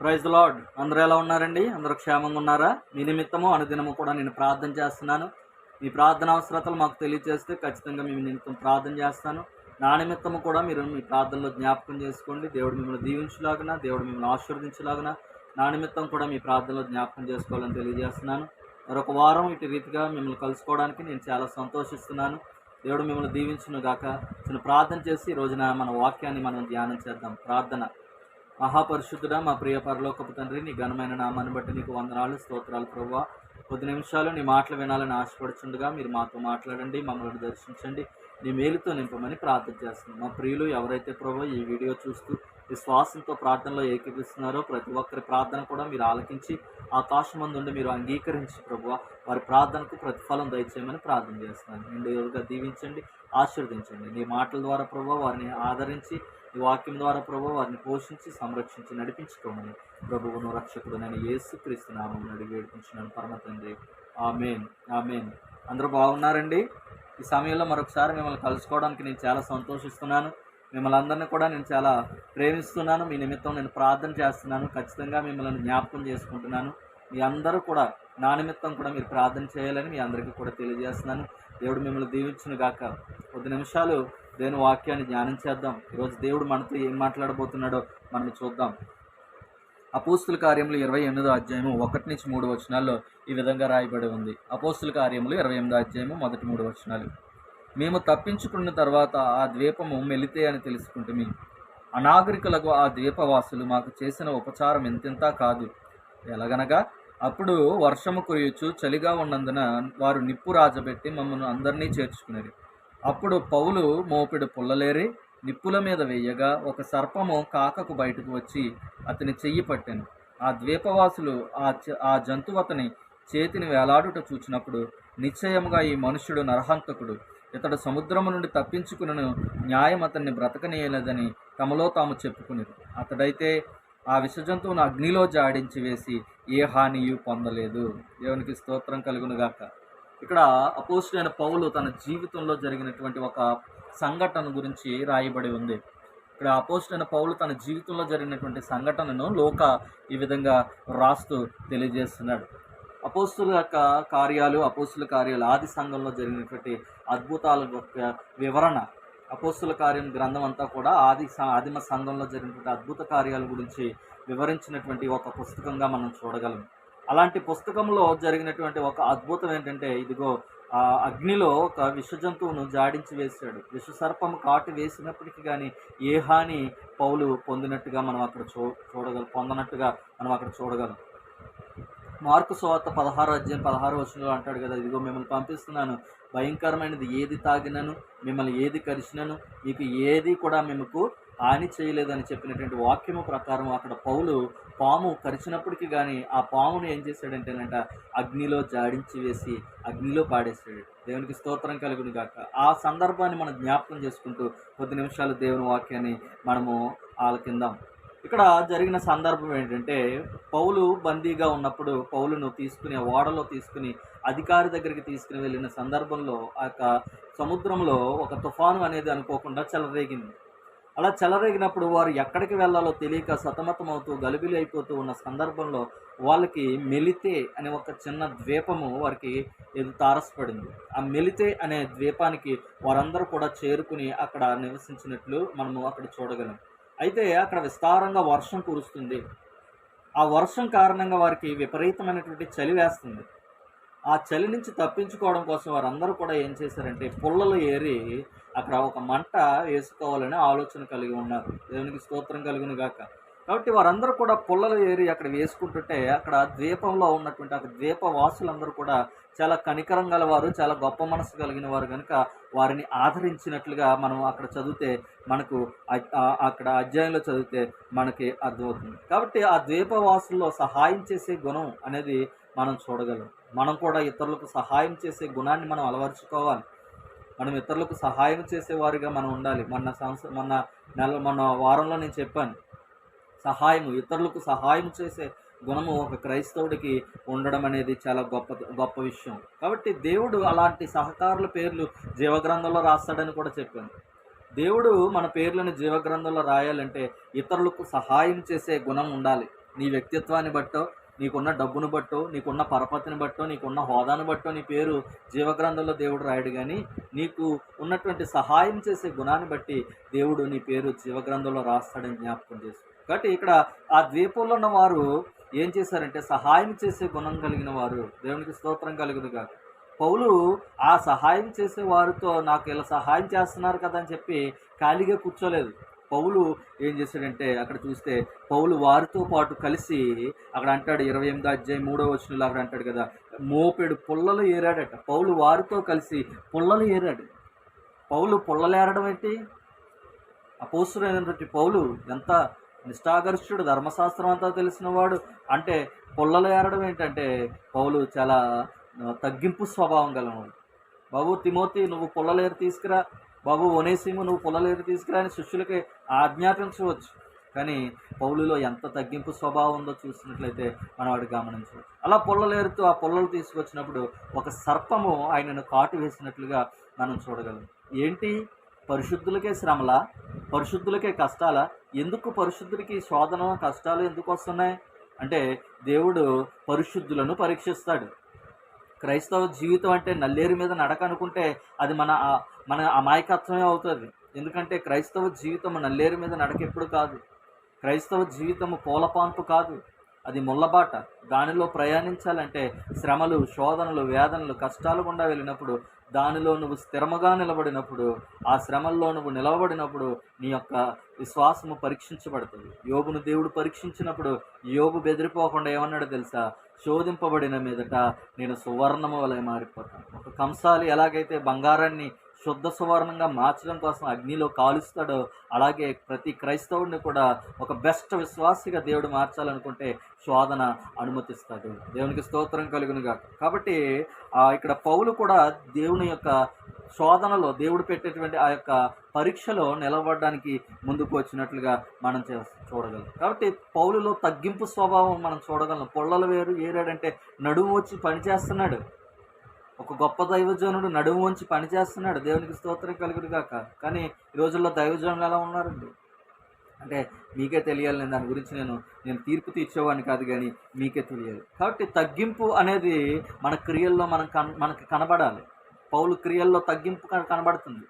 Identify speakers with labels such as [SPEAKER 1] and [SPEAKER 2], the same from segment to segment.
[SPEAKER 1] Praise lord. అందరూ ఎలా ఉన్నారండి? అందరూ క్షేమంగా ఉన్నారా? మీ నిమిత్తము అనుదినము కూడా నేను ప్రార్థన చేస్తున్నాను. మీ ప్రార్థన అవసరతలు మాకు తెలియజేస్తే ఖచ్చితంగా మేము నిమిత్తం ప్రార్థన చేస్తాను. నా నిమిత్తము కూడా మీరు మీ ప్రార్థనలో జ్ఞాపకం చేసుకోండి. దేవుడు మిమ్మల్ని దీవించలాగున దేవుడు మిమ్మల్ని ఆశీర్వదించలాగున నా నిమిత్తం కూడా మీ ప్రార్థనలో జ్ఞాపకం చేసుకోవాలని తెలియజేస్తున్నాను. మరొక వారం ఇటు రీతిగా మిమ్మల్ని కలుసుకోవడానికి నేను చాలా సంతోషిస్తున్నాను. దేవుడు మిమ్మల్ని దీవించును గాక. చిన్న ప్రార్థన చేసి రోజున మన వాక్యాన్ని మనం ధ్యానం చేద్దాం. ప్రార్థన. మహాపరిశుద్ధుడా మా ప్రియ పరలోకపు తండ్రి నీ ఘనమైన నామాన్ని బట్టి నీకు వందనాలు స్తోత్రాలు ప్రభావ కొద్ది నిమిషాలు నీ మాటలు వినాలని ఆశపడుచుండగా మీరు మాతో మాట్లాడండి మమ్మల్ని దర్శించండి. నీ మేలుతో నింపమని ప్రార్థన చేస్తున్నాం. మా ప్రియులు ఎవరైతే ప్రభు ఈ వీడియో చూస్తూ విశ్వాసంతో ప్రార్థనలో ఏకీపిస్తున్నారో ప్రతి ఒక్కరి ప్రార్థన కూడా మీరు ఆలకించి ఆకాశం ఆకాశమందుండి మీరు అంగీకరించి ప్రభు వారి ప్రార్థనకు ప్రతిఫలం దయచేయమని ప్రార్థన చేస్తున్నాను. నిండు ఎవరుగా దీవించండి ఆశీర్వదించండి. నీ మాటల ద్వారా ప్రభు వారిని ఆదరించి ఈ వాక్యం ద్వారా ప్రభు వారిని పోషించి సంరక్షించి నడిపించుకోమని ప్రభువును రక్షకుడు నేను యేసు క్రీస్తు నామం అడిగి వేడుకుంటున్నాను పరమ ఆమెన్. ఆమెన్. అందరూ బాగున్నారండి? ఈ సమయంలో మరొకసారి మిమ్మల్ని కలుసుకోవడానికి నేను చాలా సంతోషిస్తున్నాను. మిమ్మల్ని అందరినీ కూడా నేను చాలా ప్రేమిస్తున్నాను. మీ నిమిత్తం నేను ప్రార్థన చేస్తున్నాను. ఖచ్చితంగా మిమ్మల్ని జ్ఞాపకం చేసుకుంటున్నాను. మీ అందరూ కూడా నా నిమిత్తం కూడా మీరు ప్రార్థన చేయాలని మీ అందరికీ కూడా తెలియజేస్తున్నాను. దేవుడు మిమ్మల్ని దీవించును గాక. కొద్ది నిమిషాలు దేవుని వాక్యాన్ని ధ్యానం చేద్దాం. ఈరోజు దేవుడు మనతో ఏం మాట్లాడబోతున్నాడో మనం చూద్దాం. అపోస్తుల కార్యములు ఇరవై ఎనిమిదో అధ్యాయము ఒకటి నుంచి మూడు వచనాల్లో ఈ విధంగా రాయబడి ఉంది. అపోస్తుల కార్యములు ఇరవై ఎనిమిదో అధ్యాయము మొదటి మూడు వచనాలు. మేము తప్పించుకున్న తర్వాత ఆ ద్వీపము మెలితే అని తెలుసుకుంటుమి అనాగరికులకు ఆ ద్వీపవాసులు మాకు చేసిన ఉపచారం ఎంతెంత కాదు. ఎలాగనగా అప్పుడు వర్షము కురియొచ్చు చలిగా ఉన్నందున వారు నిప్పు రాజబెట్టి మమ్మల్ని అందరినీ చేర్చుకునేది. అప్పుడు పౌలు మోపిడు పుల్లలేరి నిప్పుల మీద వేయగా ఒక సర్పము కాకకు బయటకు వచ్చి అతని చెయ్యి పట్టాను. ఆ ద్వీపవాసులు ఆ ఆ జంతువు అతని చేతిని వేలాడుట చూచినప్పుడు నిశ్చయముగా ఈ మనుష్యుడు నరహంతకుడు. ఇతడు సముద్రము నుండి తప్పించుకునను న్యాయం అతన్ని బ్రతకనీయలేదని తమలో తాము చెప్పుకునేది అతడైతే ఆ విషజంతువును అగ్నిలో జాడించి వేసి ఏ హానియు పొందలేదు. దేవునికి స్తోత్రం కలుగునుగాక. ఇక్కడ అపోజిట్ పౌలు తన జీవితంలో జరిగినటువంటి ఒక సంఘటన గురించి రాయబడి ఉంది. ఇక్కడ అపోజిట్ పౌలు తన జీవితంలో జరిగినటువంటి సంఘటనను లోక ఈ విధంగా రాస్తూ తెలియజేస్తున్నాడు. అపోస్తుల యొక్క కార్యాలు అపోస్తుల కార్యాలు ఆది సంఘంలో జరిగినటువంటి అద్భుతాల యొక్క వివరణ అపోస్తుల కార్యం గ్రంథం అంతా కూడా ఆది స- ఆదిమ సంఘంలో జరిగినటువంటి అద్భుత కార్యాల గురించి వివరించినటువంటి ఒక పుస్తకంగా మనం చూడగలం. అలాంటి పుస్తకంలో జరిగినటువంటి ఒక అద్భుతం ఏంటంటే ఇదిగో అగ్నిలో ఒక విష జంతువును జాడించి వేశాడు. విష సర్పం కాటు వేసినప్పటికీ కానీ ఏ హాని పౌలు పొందినట్టుగా మనం అక్కడ చూ చూడగలం పొందనట్టుగా మనం అక్కడ చూడగలం. మార్కు సువార్త పదహారు అధ్యాయం పదహారు వచనంలో అంటాడు కదా ఇదిగో మిమ్మల్ని పంపిస్తున్నాను. భయంకరమైనది ఏది తాగినను మిమ్మల్ని ఏది కరిచినను మీకు ఏది కూడా మేముకు హాని చేయలేదని చెప్పినటువంటి వాక్యము ప్రకారం అక్కడ పౌలు పాము కరిచినప్పటికీ కానీ ఆ పామును ఏం చేశాడంటేనంట అగ్నిలో జాడించి వేసి అగ్నిలో పాడేశాడు. దేవునికి స్తోత్రం కలుగును కాక ఆ సందర్భాన్ని మనం జ్ఞాపకం చేసుకుంటూ కొద్ది నిమిషాలు దేవుని వాక్యాన్ని మనము ఆలకిందాం. ఇక్కడ జరిగిన సందర్భం ఏంటంటే పౌలు బందీగా ఉన్నప్పుడు పౌలును తీసుకుని ఓడలో తీసుకుని అధికారి దగ్గరికి తీసుకుని వెళ్ళిన సందర్భంలో ఆ యొక్క సముద్రంలో ఒక తుఫాను అనేది అనుకోకుండా చెలరేగింది. అలా చెలరేగినప్పుడు వారు ఎక్కడికి వెళ్ళాలో తెలియక సతమతమవుతూ గలుబిలి అయిపోతూ ఉన్న సందర్భంలో వాళ్ళకి మెలితే అనే ఒక చిన్న ద్వీపము వారికి ఎదు తారసపడింది. ఆ మెలితే అనే ద్వీపానికి వారందరూ కూడా చేరుకుని అక్కడ నివసించినట్లు మనము అక్కడ చూడగలం. అయితే అక్కడ విస్తారంగా వర్షం కురుస్తుంది. ఆ వర్షం కారణంగా వారికి విపరీతమైనటువంటి చలి వేస్తుంది. ఆ చలి నుంచి తప్పించుకోవడం కోసం వారందరూ కూడా ఏం చేశారంటే పుల్లలు ఏరి అక్కడ ఒక మంట వేసుకోవాలనే ఆలోచన కలిగి ఉన్నారు. దేవునికి స్తోత్రం కలుగును గాక. కాబట్టి వారందరూ కూడా పుల్లలు ఏరి అక్కడ వేసుకుంటుంటే అక్కడ ద్వీపంలో ఉన్నటువంటి అక్కడ ద్వీప వాసులందరూ కూడా చాలా కనికరం గలవారు చాలా గొప్ప మనసు కలిగిన వారు కనుక వారిని ఆదరించినట్లుగా మనం అక్కడ చదివితే మనకు అక్కడ అధ్యాయంలో చదివితే మనకి అర్థమవుతుంది. కాబట్టి ఆ ద్వీపవాసుల్లో సహాయం చేసే గుణం అనేది మనం చూడగలం. మనం కూడా ఇతరులకు సహాయం చేసే గుణాన్ని మనం అలవర్చుకోవాలి. మనం ఇతరులకు సహాయం చేసేవారిగా మనం ఉండాలి. మొన్న సంవత్సరం మొన్న నెల మొన్న వారంలో నేను చెప్పాను. సహాయం ఇతరులకు సహాయం చేసే గుణము ఒక క్రైస్తవుడికి ఉండడం అనేది చాలా గొప్ప గొప్ప విషయం. కాబట్టి దేవుడు అలాంటి సహకారుల పేర్లు జీవగ్రంథంలో రాస్తాడని కూడా చెప్పాను. దేవుడు మన పేర్లను జీవగ్రంథంలో రాయాలంటే ఇతరులకు సహాయం చేసే గుణం ఉండాలి. నీ వ్యక్తిత్వాన్ని బట్టో నీకున్న డబ్బును బట్టో నీకున్న పరపతిని బట్టో నీకున్న హోదాను బట్టో నీ పేరు జీవగ్రంథంలో దేవుడు రాయడు కానీ నీకు ఉన్నటువంటి సహాయం చేసే గుణాన్ని బట్టి దేవుడు నీ పేరు జీవగ్రంథంలో రాస్తాడని జ్ఞాపకం చేస్తుంది కాబట్టి ఇక్కడ ఆ ద్వీపంలో ఉన్న వారు ఏం చేశారంటే సహాయం చేసే గుణం కలిగిన వారు. దేవునికి స్తోత్రం కలుగును కాక పౌలు ఆ సహాయం చేసే వారితో నాకు ఇలా సహాయం చేస్తున్నారు కదా అని చెప్పి ఖాళీగా కూర్చోలేదు. పౌలు ఏం చేశాడంటే అక్కడ చూస్తే పౌలు వారితో పాటు కలిసి అక్కడ అంటాడు ఇరవై ఎనిమిది అధ్యాయం మూడో వచ్చినలో అక్కడ అంటాడు కదా మోపెడు పుల్లలు ఏరాడట. పౌలు వారితో కలిసి పుల్లలు ఏరాడు. పౌలు పుల్లలు ఏరడం ఏంటి? అపోసురైనటువంటి పౌలు ఎంత నిష్ఠాగరిష్ఠుడు ధర్మశాస్త్రం అంతా తెలిసినవాడు. అంటే పుల్లలు ఏరడం ఏంటంటే పౌలు చాలా తగ్గింపు స్వభావం గలవాడు. బాబు తిమోతి నువ్వు పుల్లలేరు తీసుకురా. బాబు ఒనేసిము నువ్వు పుల్లలేరు తీసుకురా అని శిష్యులకి ఆజ్ఞాపించవచ్చు. కానీ పౌలులో ఎంత తగ్గింపు స్వభావం ఉందో చూసినట్లయితే మనం వాడు గమనించవచ్చు. అలా పుల్లలేరుతూ ఆ పుల్లలు తీసుకొచ్చినప్పుడు ఒక సర్పము ఆయనను కాటు వేసినట్లుగా మనం చూడగలం. ఏంటి? పరిశుద్ధులకే శ్రమల పరిశుద్ధులకే కష్టాల? ఎందుకు పరిశుద్ధులకి శోధన కష్టాలు ఎందుకు వస్తున్నాయి? అంటే దేవుడు పరిశుద్ధులను పరీక్షిస్తాడు. క్రైస్తవ జీవితం అంటే నల్లేరు మీద నడక అనుకుంటే అది మన మన అమాయకత్వమే అవుతుంది. ఎందుకంటే క్రైస్తవ జీవితం నల్లేరు మీద నడక ఎప్పుడు కాదు. క్రైస్తవ జీవితము పూలపాన్పు కాదు. అది ముళ్ళబాట. దానిలో ప్రయాణించాలంటే శ్రమలు శోధనలు వేదనలు కష్టాలు గుండా వెళ్ళినప్పుడు దానిలో నువ్వు స్థిరముగా నిలబడినప్పుడు ఆ శ్రమల్లో నువ్వు నిలబడినప్పుడు నీ యొక్క విశ్వాసము పరీక్షించబడుతుంది. యోగును దేవుడు పరీక్షించినప్పుడు యోగు బెదిరిపోకుండా ఏమన్నాడో తెలుసా? శోధింపబడిన మీదట నేను సువర్ణము వలె మారిపోతాను. ఒక కంసాలి ఎలాగైతే బంగారాన్ని శుద్ధ సువర్ణంగా మార్చడం కోసం అగ్నిలో కాలుస్తాడో అలాగే ప్రతి క్రైస్తవుడిని కూడా ఒక బెస్ట్ విశ్వాసిగా దేవుడు మార్చాలనుకుంటే శోధన అనుమతిస్తాడు. దేవునికి స్తోత్రం కలుగునుగా కాబట్టి ఇక్కడ పౌలు కూడా దేవుని యొక్క శోధనలో దేవుడు పెట్టేటువంటి ఆ యొక్క పరీక్షలో నిలబడడానికి ముందుకు వచ్చినట్లుగా మనం చూడగలం. కాబట్టి పౌలులో తగ్గింపు స్వభావం మనం చూడగలం. పొళ్ళలు వేరు ఏరాడంటే నడుము వచ్చి పనిచేస్తున్నాడు ఒక గొప్ప దైవజనుడు నడుము వంచి పనిచేస్తున్నాడు దేవునికి స్తోత్రం కలుగుడుగాక కానీ ఈ రోజుల్లో దైవజనులు ఎలా ఉన్నారండి? అంటే మీకే తెలియాలి నేను దాని గురించి నేను నేను తీర్పు తీర్చేవాడిని కాదు కానీ మీకే తెలియాలి. కాబట్టి తగ్గింపు అనేది మన క్రియల్లో మనం కన్ మనకి కనబడాలి. పౌలు క్రియల్లో తగ్గింపు కన- కనబడుతుంది.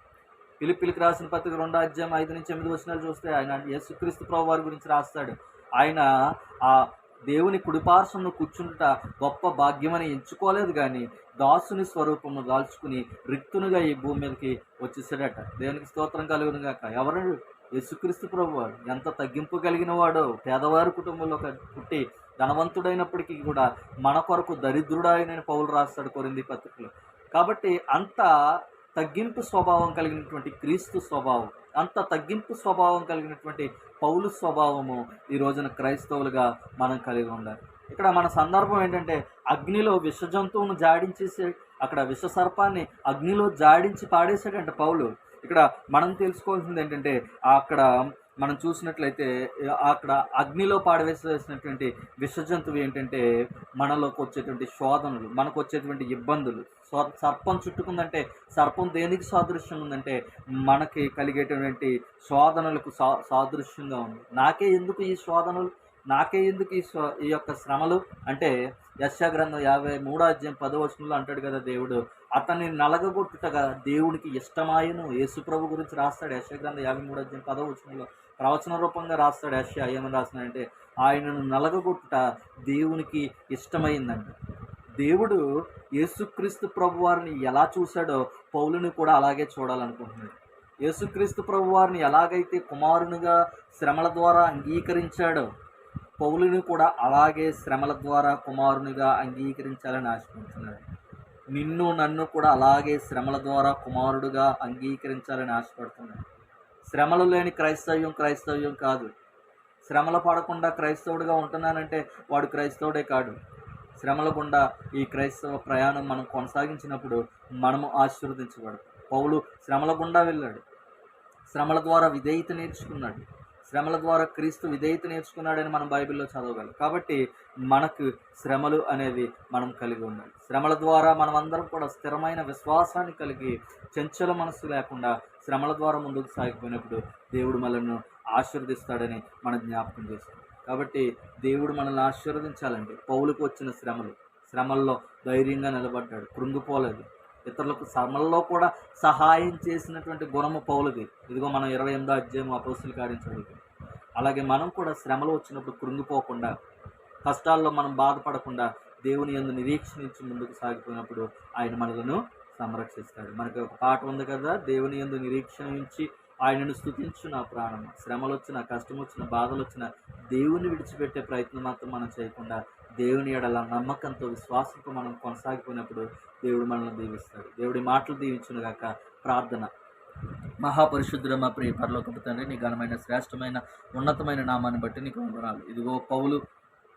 [SPEAKER 1] పిలిపిలికి రాసిన పత్రిక రెండో అధ్యాయం ఐదు నుంచి ఎనిమిది వచ్చినాలు చూస్తే ఆయన యేసుక్రీస్తు ప్రభు వారి గురించి రాస్తాడు. ఆయన ఆ దేవుని కుడిపార్శ్వంలో కూర్చుంట గొప్ప భాగ్యమని ఎంచుకోలేదు కానీ దాసుని స్వరూపము దాల్చుకుని రిక్తునిగా ఈ భూమి మీదకి వచ్చేసాడట. దేవునికి స్తోత్రం కలుగునుగాక ఎవరు? యేసుక్రీస్తు ప్రభు ఎంత తగ్గింపు కలిగిన వాడో పేదవారి కుటుంబంలో పుట్టి ధనవంతుడైనప్పటికీ కూడా మన కొరకు దరిద్రుడాయనని పౌలు రాస్తాడు కొరింది పత్రికలో. కాబట్టి అంత తగ్గింపు స్వభావం కలిగినటువంటి క్రీస్తు స్వభావం అంత తగ్గింపు స్వభావం కలిగినటువంటి పౌలు స్వభావము ఈ రోజున క్రైస్తవులుగా మనం కలిగి ఉండాలి. ఇక్కడ మన సందర్భం ఏంటంటే అగ్నిలో విష జంతువును జాడించేసి అక్కడ విష సర్పాన్ని అగ్నిలో జాడించి పాడేశాడంట పౌలు. ఇక్కడ మనం తెలుసుకోవాల్సింది ఏంటంటే అక్కడ మనం చూసినట్లయితే అక్కడ అగ్నిలో పాడవేసేసినటువంటి విష జంతువు ఏంటంటే మనలోకి వచ్చేటువంటి శోధనలు మనకు వచ్చేటువంటి ఇబ్బందులు. సర్పం చుట్టుకుందంటే సర్పం దేనికి సాదృశ్యం ఉందంటే మనకి కలిగేటువంటి శోధనలకు సా సాదృశ్యంగా ఉంది. నాకే ఎందుకు ఈ శోధనలు? నాకే ఎందుకు ఈ ఈ యొక్క శ్రమలు? అంటే యశా గ్రంథం యాభై మూడో అధ్యాయం పదవచనంలో అంటాడు కదా దేవుడు అతన్ని నలగగొట్టుటగా దేవునికి ఇష్టమాయను. యేసుప్రభు గురించి రాస్తాడు. యశ గ్రంథ యాభై మూడో పదవ పదవచనంలో ప్రవచన రూపంగా రాస్తాడు. యశ ఏమని రాస్తున్నాడంటే ఆయనను నలగగొట్టుట దేవునికి ఇష్టమైందండి దేవుడు యేసుక్రీస్తు ప్రభు వారిని ఎలా చూశాడో పౌలుని కూడా అలాగే చూడాలనుకుంటున్నాడు. యేసుక్రీస్తు ప్రభు వారిని ఎలాగైతే కుమారునిగా శ్రమల ద్వారా అంగీకరించాడో పౌలుని కూడా అలాగే శ్రమల ద్వారా కుమారునిగా అంగీకరించాలని ఆశపడుతున్నాడు. నిన్ను నన్ను కూడా అలాగే శ్రమల ద్వారా కుమారుడుగా అంగీకరించాలని ఆశపడుతున్నాడు శ్రమలు లేని క్రైస్తవ్యం క్రైస్తవ్యం కాదు. శ్రమలు పడకుండా క్రైస్తవుడిగా ఉంటున్నానంటే వాడు క్రైస్తవుడే కాడు. శ్రమల గుండా ఈ క్రైస్తవ ప్రయాణం మనం కొనసాగించినప్పుడు మనము ఆశీర్వదించబడు పౌలు శ్రమల గుండా వెళ్ళాడు. శ్రమల ద్వారా విధేయత నేర్చుకున్నాడు. శ్రమల ద్వారా క్రీస్తు విధేయత నేర్చుకున్నాడని మనం బైబిల్లో చదవగలం. కాబట్టి మనకు శ్రమలు అనేవి మనం కలిగి ఉండాలి. శ్రమల ద్వారా మనం అందరం కూడా స్థిరమైన విశ్వాసాన్ని కలిగి చంచల మనస్సు లేకుండా శ్రమల ద్వారా ముందుకు సాగిపోయినప్పుడు దేవుడు మనల్ని ఆశీర్వదిస్తాడని మనం జ్ఞాపకం చేస్తాం కాబట్టి దేవుడు మనల్ని ఆశీర్వదించాలంటే పౌలుకు వచ్చిన శ్రమలు. శ్రమల్లో ధైర్యంగా నిలబడ్డాడు. కృంగిపోలేదు. ఇతరులకు శ్రమల్లో కూడా సహాయం చేసినటువంటి గుణము పౌలది. ఇదిగో మనం ఇరవై ఎనిమిదో అధ్యాయం అపోస్తులు కాడించడం అలాగే మనం కూడా శ్రమలు వచ్చినప్పుడు కృంగిపోకుండా కష్టాల్లో మనం బాధపడకుండా దేవుని యందు నిరీక్షించి ముందుకు సాగిపోయినప్పుడు ఆయన మనలను సంరక్షిస్తాడు. మనకి ఒక పాట ఉంది కదా దేవుని యందు నిరీక్షించి ఆయనను స్థుతించు నా ప్రాణం. శ్రమలు వచ్చిన కష్టం వచ్చిన బాధలు వచ్చిన దేవుని విడిచిపెట్టే ప్రయత్నం మాత్రం మనం చేయకుండా దేవుని ఎడల నమ్మకంతో విశ్వాసంతో మనం కొనసాగిపోయినప్పుడు దేవుడు మనల్ని దీవిస్తాడు. దేవుడి మాటలు దీవించును గాక ప్రార్థన. మహాపరిశుద్ధుడ మా ప్రియ పరలోకపు తండ్రి నీ ఘనమైన శ్రేష్టమైన ఉన్నతమైన నామాన్ని బట్టి నీకు వందనాలు. ఇదిగో పౌలు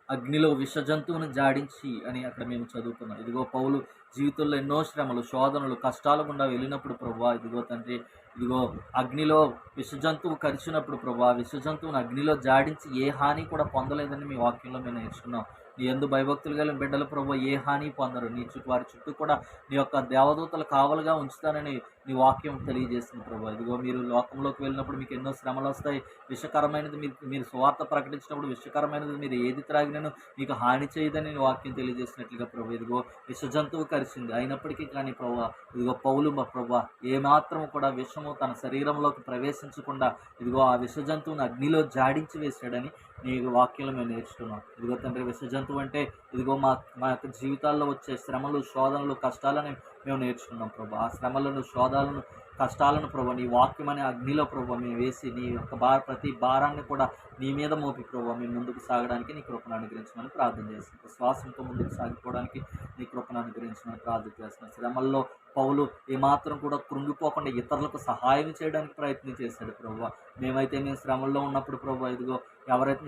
[SPEAKER 1] అగ్నిలో విష జంతువును జాడించి అని అక్కడ మేము చదువుకున్నాం. ఇదిగో పౌలు జీవితంలో ఎన్నో శ్రమలు శోధనలు కష్టాల గుండా వెళ్ళినప్పుడు ప్రభా ఇదిగో తండ్రి ఇదిగో అగ్నిలో విష జంతువు కరిచినప్పుడు ప్రభా విష జంతువును అగ్నిలో జాడించి ఏ హాని కూడా పొందలేదని మీ వాక్యంలో మేము నేర్చుకున్నాం. నీ ఎందు భయభక్తులు కలిగిన బిడ్డలు ప్రభు ఏ హాని పొందరు. నీ చుట్టూ వారి చుట్టూ కూడా నీ యొక్క దేవదూతలు కావలుగా ఉంచుతానని నీ వాక్యం తెలియజేస్తుంది ప్రభు. ఇదిగో మీరు లోకంలోకి వెళ్ళినప్పుడు మీకు ఎన్నో శ్రమలు వస్తాయి. విషకరమైనది మీరు మీరు స్వార్థ ప్రకటించినప్పుడు విషకరమైనది మీరు ఏది త్రాగినను మీకు హాని చేయదని నీ వాక్యం తెలియజేసినట్లుగా ప్రభు. ఇదిగో విష జంతువు కరిచింది అయినప్పటికీ కానీ ప్రభు ఇదిగో పౌలు మా ప్రభు ఏమాత్రం కూడా విషము తన శరీరంలోకి ప్రవేశించకుండా ఇదిగో ఆ విష జంతువును అగ్నిలో జాడించి వేశాడని నీ వాక్యాలు మేము నేర్చుకున్నాం. ఇదిగో తండ్రి విష జంతువు అంటే ఇదిగో మా మా యొక్క జీవితాల్లో వచ్చే శ్రమలు శోధనలు కష్టాలని మేము నేర్చుకున్నాం ప్రభు. ఆ శ్రమలను శోధాలను కష్టాలను ప్రభు నీ వాక్యం అనే అగ్నిలో ప్రభు మేము వేసి నీ యొక్క భార ప్రతి భారాన్ని కూడా నీ మీద మోపి ప్రభు మేము ముందుకు సాగడానికి నీ కృపను అనుగ్రహించమని ప్రార్థన చేస్తున్నాం. విశ్వాసంతో ముందుకు సాగిపోవడానికి నీ కృపను అనుగ్రహించమని ప్రార్థన చేస్తున్నాం. శ్రమల్లో పౌలు ఏమాత్రం కూడా కృంగిపోకుండా ఇతరులకు సహాయం చేయడానికి ప్రయత్నం చేశాడు ప్రభు. మేమైతే మేము శ్రమల్లో ఉన్నప్పుడు ప్రభు ఇదిగో ఎవరైతే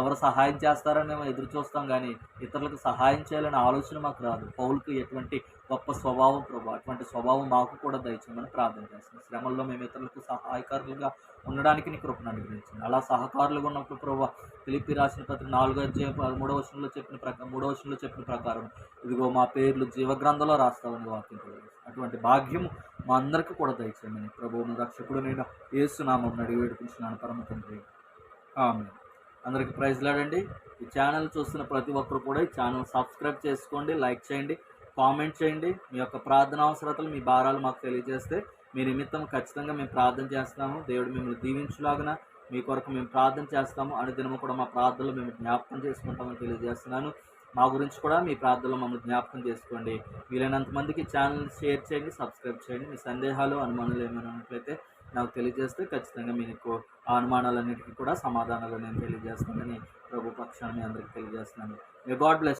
[SPEAKER 1] ఎవరు సహాయం చేస్తారని మేము ఎదురు చూస్తాం కానీ ఇతరులకు సహాయం చేయాలనే ఆలోచన మాకు రాదు. పౌలుకు ఎటువంటి గొప్ప స్వభావం ప్రభు. అటువంటి స్వభావం మాకు కూడా దయచేయమని ప్రార్థన చేస్తున్నాం. శ్రమల్లో మేము ఇతరులకు సహాయకారులుగా ఉండడానికి నీ కృపను అనుగ్రహించండి. అలా సహకారులుగా ఉన్నప్పుడు ప్రభు పిలిపి రాసిన పత్రిక నాలుగో అధ్యాయం మూడో వచనంలో చెప్పిన ప్రకారం మూడో వచనంలో చెప్పిన ప్రకారం ఇదిగో మా పేర్లు జీవగ్రంథంలో రాస్తామని వాక్యం అటువంటి భాగ్యం మా అందరికీ కూడా దయచేయమని ప్రభువును రక్షకుడు నేను ఏసునామం అడిగి వేడుకుంటున్నాను పరమ తండ్రి. ఆమె అందరికి ప్రైజ్ లాడండి. ఈ ఛానల్ చూస్తున్న ప్రతి ఒక్కరు కూడా ఈ ఛానల్ సబ్స్క్రైబ్ చేసుకోండి లైక్ చేయండి. కామెంట్ చేయండి. మీ యొక్క ప్రార్థన అవసరతలు మీ భారాలు మాకు తెలియజేస్తే మీ నిమిత్తం ఖచ్చితంగా మేము ప్రార్థన చేస్తాము. దేవుడు మిమ్మల్ని దీవించులాగిన మీ కొరకు మేము ప్రార్థన చేస్తాము. అనుదినము కూడా మా ప్రార్థనలు మేము జ్ఞాపకం చేసుకుంటామని తెలియజేస్తున్నాను. మా గురించి కూడా మీ ప్రార్థనలో మమ్మల్ని జ్ఞాపకం చేసుకోండి. వీలైనంత మందికి ఛానల్ షేర్ చేయండి సబ్స్క్రైబ్ చేయండి. మీ సందేహాలు అనుమానాలు ఏమైనా ఉన్నట్లయితే నాకు తెలియజేస్తే ఖచ్చితంగా మీకు ఆ అనుమానాలన్నిటికీ కూడా సమాధానాలు నేను తెలియజేస్తానని ప్రభు పక్షాన్ని అందరికీ తెలియజేస్తున్నాను. May God bless